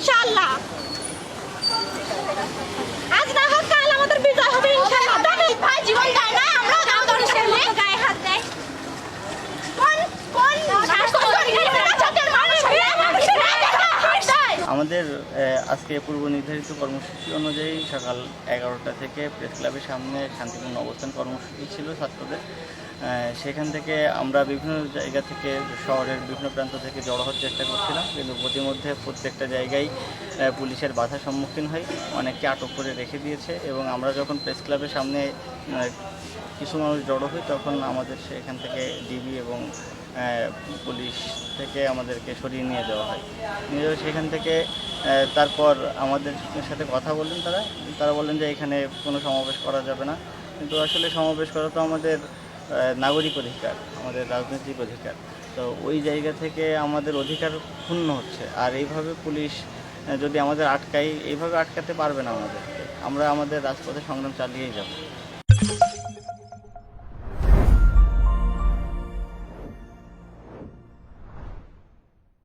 ইনশাআল্লাহ। আজ না হোক কাল আমাদের বিজয় হবে ইনশাআল্লাহ। ভাই জীবন দেয় না আমরা গাঁও মানুষের মতো গায়ে হাত দেয়। কোন কোন আমাদের আজকে পূর্ব নির্ধারিত কর্মসূচি অনুযায়ী সকাল এগারোটা থেকে প্রেস ক্লাবের সামনে শান্তিপূর্ণ অবস্থান কর্মসূচি ছিল ছাত্রদের। সেখান থেকে আমরা বিভিন্ন জায়গা থেকে শহরের বিভিন্ন প্রান্ত থেকে জড়ো হওয়ার চেষ্টা করছিলাম, কিন্তু প্রতিমধ্যে প্রত্যেকটা জায়গায় পুলিশের বাধার সম্মুখীন হই অনেককে আটক করে রেখে দিয়েছে এবং আমরা যখন প্রেস ক্লাবের সামনে কিছু মানুষ জড়ো হই, তখন আমাদের সেখান থেকে ডিবি এবং পুলিশ থেকে আমাদেরকে সরিয়ে নিয়ে যাওয়া হয়। নিয়ে সেখান থেকে তারপর আমাদের সাথে কথা বললেন তারা তারা বললেন যে এখানে কোনো সমাবেশ করা যাবে না। কিন্তু আসলে সমাবেশ করা তো আমাদের নাগরিক অধিকার, আমাদের রাজনৈতিক অধিকার। তো ওই জায়গা থেকে আমাদের অধিকার ক্ষুণ্ণ হচ্ছে। আর এইভাবে পুলিশ যদি আমাদের আটকাই এইভাবে আটকাতে পারবে না আমাদেরকে। আমরা আমাদের রাজপথে সংগ্রাম চালিয়েই যাব।